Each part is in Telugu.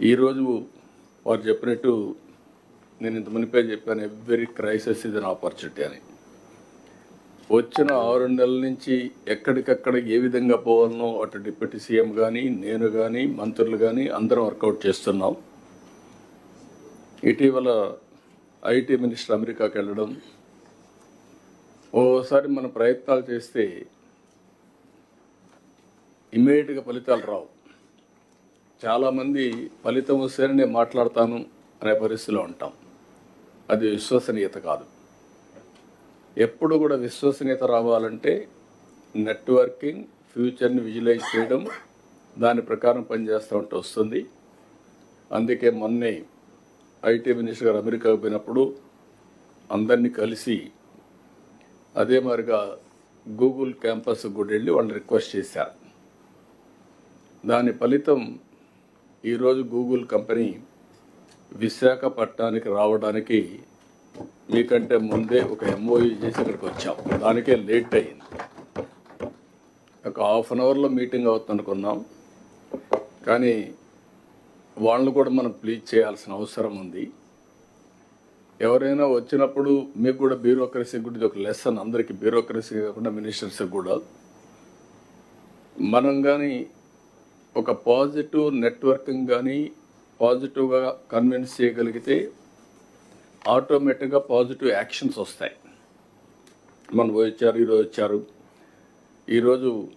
ఈరోజు వారు చెప్పినట్టు నేను ఇంత మునిపే చెప్పాను ఎవ్రీ క్రైసిస్ ఇది అన్ ఆపర్చునిటీ అని. వచ్చిన ఆరు నెలల నుంచి ఎక్కడికక్కడ ఏ విధంగా పోవాలనో అటు డిప్యూటీ సీఎం కానీ నేను కానీ మంత్రులు కానీ అందరం వర్కౌట్ చేస్తున్నాం. ఇటీవల ఐటీ మినిస్టర్ అమెరికాకి వెళ్ళడం ఓసారి మన ప్రయత్నాలు చేస్తే ఇమ్మీడియట్గా ఫలితాలు రావు. చాలామంది ఫలితం వస్తేనే నేను మాట్లాడతాను అనే పరిస్థితిలో ఉంటాం. అది విశ్వసనీయత కాదు. ఎప్పుడు కూడా విశ్వసనీయత రావాలంటే నెట్వర్కింగ్ ఫ్యూచర్ని విజువలైజ్ చేయడం దాని ప్రకారం పనిచేస్తూ ఉంటే వస్తుంది. అందుకే మొన్నే ఐటీ మినిస్టర్ గారు అమెరికాకు పోయినప్పుడు అందరినీ కలిసి అదే మాదిరిగా గూగుల్ క్యాంపస్ కూడా వెళ్ళి వాళ్ళు రిక్వెస్ట్ చేశారు దాని ఫలితం ఈరోజు గూగుల్ కంపెనీ విశాఖపట్నానికి రావడానికి మీకంటే ముందే ఒక ఎంఓఈ చేసి ఇక్కడికి వచ్చాం. దానికే లేట్ అయింది ఒక హాఫ్ అన్ అవర్లో మీటింగ్ అవుతుంది అనుకున్నాం కానీ వాళ్ళని కూడా మనం ప్లీజ్ చేయాల్సిన అవసరం ఉంది. ఎవరైనా వచ్చినప్పుడు మీకు కూడా బ్యూరోక్రసీ గురించి ఒక లెసన్ అందరికీ బ్యూరోక్రసీ కాకుండా మినిస్టర్స్కి కూడా. మనం కానీ ఒక పాజిటివ్ నెట్వర్కింగ్ కానీ పాజిటివ్గా కన్విన్స్ చేయగలిగితే ఆటోమేటిక్గా పాజిటివ్ యాక్షన్స్ వస్తాయి. మన వచ్చారు ఈరోజు వచ్చారు. ఈరోజు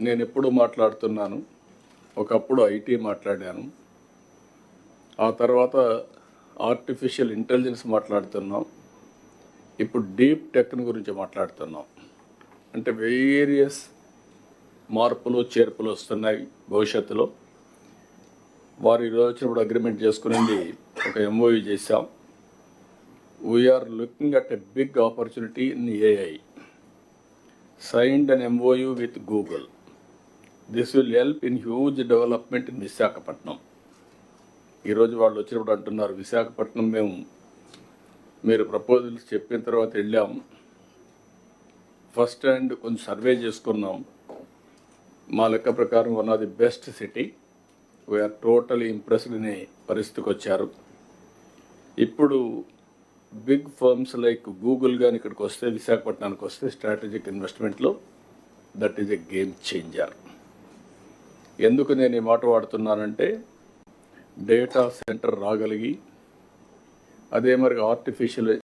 నేను ఎప్పుడు మాట్లాడుతున్నాను? ఒకప్పుడు ఐటీ మాట్లాడాను. ఆ తర్వాత ఆర్టిఫిషియల్ ఇంటెలిజెన్స్ మాట్లాడుతున్నాం. ఇప్పుడు డీప్ టెక్ని గురించి మాట్లాడుతున్నాం. అంటే వేరియస్ మార్పులు చేర్పులు వస్తున్నాయి భవిష్యత్తులో. వారు ఈరోజు వచ్చినప్పుడు అగ్రిమెంట్ చేసుకునేది ఒక ఎంఓయూ చేశాం. We're looking at a big opportunity in AI signed an MOU with Google this will help in huge development in Visakhapatnam ఈరోజు వాళ్ళు వచ్చినప్పుడు అంటున్నారు విశాఖపట్నం మేము మీరు ప్రపోజల్స్ చెప్పిన తర్వాత వెళ్ళాం. ఫస్ట్ హ్యాండ్ కొంచెం సర్వే చేసుకున్నాం. మా లెక్క ప్రకారం one of the best city. We're totally impressed అనే పరిస్థితికి వచ్చారు. ఇప్పుడు బిగ్ ఫర్మ్స్ లైక్ గూగుల్ కానీ ఇక్కడికి వస్తే విశాఖపట్నానికి వస్తే strategic ఇన్వెస్ట్మెంట్లో that is a game changer ఎందుకు నేను ఈ మాట వాడుతున్నానంటే డేటా సెంటర్ రాగలిగి అదే మరి ఆర్టిఫిషియల్